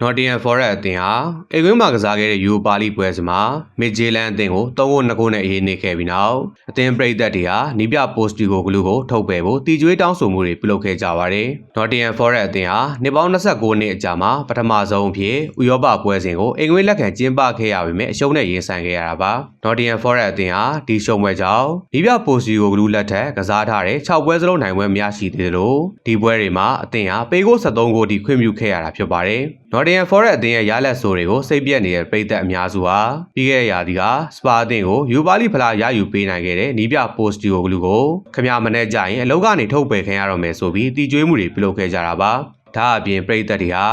Nottingham Forest အသင်းဟာအိမ်ကွင်းမှာကစားခဲ့တဲ့ Europa League ပွဲစဉ်မှာ Midtjylland အသင်းကို3ဂိုး2ဂိုးနဲ့အရေးနေခဲ့ပြီးနောက်အသင်းပရိသတ်တွေဟာနီးပြ Postigo ဂလူကိုထုတ်ပယ်ဖို့တီကျွေးတောင်းဆိုမှုတွေပြုလုပ်ခဲ့ကြပါတယ်။ Nottingham Forest အသင်းဟာနှစ်ပေါင်း29နှစ်အကြာမှာပထမဆုံးအဖြစ်ဥရောပပွဲစဉ်ကိုအိမ်ကွင်းလက်ခံကျင်းပခဲ့ရပေမဲ့အရှုံးနဲ့ရင်ဆိုင်ခဲ့ရတာပါ။ Nottingham Forest အသင်းဟာဒီရှုံးပွဲကြောင့်နီးပြ Postigo ဂလူလက်ထက်ကစားထားတဲ့6ပွဲစလုံးနိုင်ပွဲမရရှိသေးသလိုဒီပွဲတွေမှာအသင်းဟာပေးဂိုး73ဂိုးထိခွင့်ပြုခဲ့ရတာဖြစ်ပါတယ်။ Nottingham Forest အသင်းရဲ့ရလက်ဆိုးတွေကိုစိတ်ပြက်နေတဲ့ပရိသတ်အများစုဟာပြီးခဲ့တဲ့ရာသီကစပါအသင်းကိုယူပါလီဖလားရယူပေးနိုင်ခဲ့တဲ့နီးပြပိုစတီယိုဂလူကိုခမရမနဲ့ကြရင်အလောက်ကနေထုတ်ပယ်ခံရတော့မယ်ဆိုပြီးတီကျွေးမှုတွေပြုလုပ်ခဲ့ကြတာပါ ဒါအပြင်ပရိသတ်တွေဟာ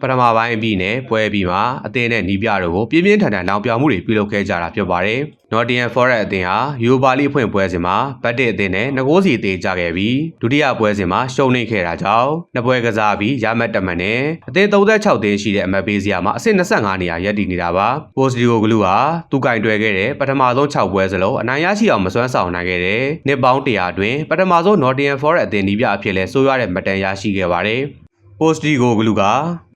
ပထမပိုင်းအပြီးနဲ့ပွဲပြီးမှာအသင်းနဲ့နီးပြတို့ကိုပြင်းပြင်းထန်ထန်လောင်ပြောင်မှုတွေပြုလုပ်ခဲ့ကြတာဖြစ်ပါတယ်။ Nottingham Forest အသင်းဟာယူပါလီဖွင့်ပွဲစဉ်မှာဘတ်တစ်အသင်းနဲ့ငကိုးစီသေးကြခဲ့ပြီးဒုတိယပွဲစဉ်မှာရှုံးနိမ့်ခဲ့တာကြောင့်နှစ်ပွဲကစားပြီးရမတ်တမန်နဲ့အသင်း36သင်းရှိတဲ့အမတ်ပေးစရာမှာအဆင့်25နေရာရပ်တည်နေတာပါ။ Postigo ဂလူဟာသူကင်တွယ်ခဲ့တဲ့ပထမဆုံး6ပွဲစလုံးအနိုင်ရရှိအောင်မစွမ်းဆောင်နိုင်ခဲ့တဲ့နှစ်ပေါင်း100အတွင်းပထမဆုံး Nottingham Forest အသင်းနီးပြအဖြစ်လဲဆိုးရွားတဲ့မှတ်တမ်းရရှိခဲ့ပါတယ်။ Postigo ဂလူက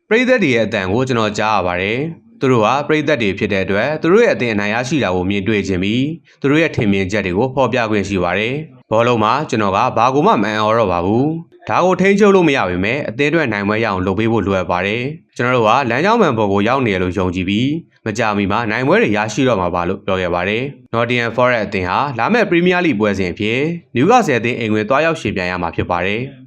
ပရိသတ်တွေရဲ့အတန်ကိုကျွန်တော်ကြားရပါတယ်။သူတို့ဟာပရိသတ်တွေဖြစ်တဲ့အတွက်သူတို့ရဲ့အသင်းအနိုင်ရရှိတာကိုမြင်တွေ့ခြင်းပြီးသူတို့ရဲ့ထင်မြင်ချက်တွေကိုဖော်ပြခွင့်ရှိပါတယ်။ဘောလုံးမှာကျွန်တော်ကဘာကိုမှမအံ့ဩတော့ပါဘူး။ဒါကိုထိန်းချုပ်လို့မရပါပဲ။အသင်းအတွက်နိုင်ပွဲရအောင်လုပ်ပေးဖို့လိုအပ်ပါတယ်။ကျွန်တော်တို့ကလမ်းကြောင်းမှန်ပေါ်ကိုရောက်နေရလို့ယုံကြည်ပြီးမကြမီမှာနိုင်ပွဲတွေရရှိတော့မှာပါလို့ပြောခဲ့ပါတယ်။ Nottingham Forest အသင်းဟာလာမယ့် Premier League ပွဲစဉ်အဖြစ် Newcastle အသင်းအိမ်ဝင်သွားရောက်ရှင်ပြိုင်ရမှာဖြစ်ပါတယ်။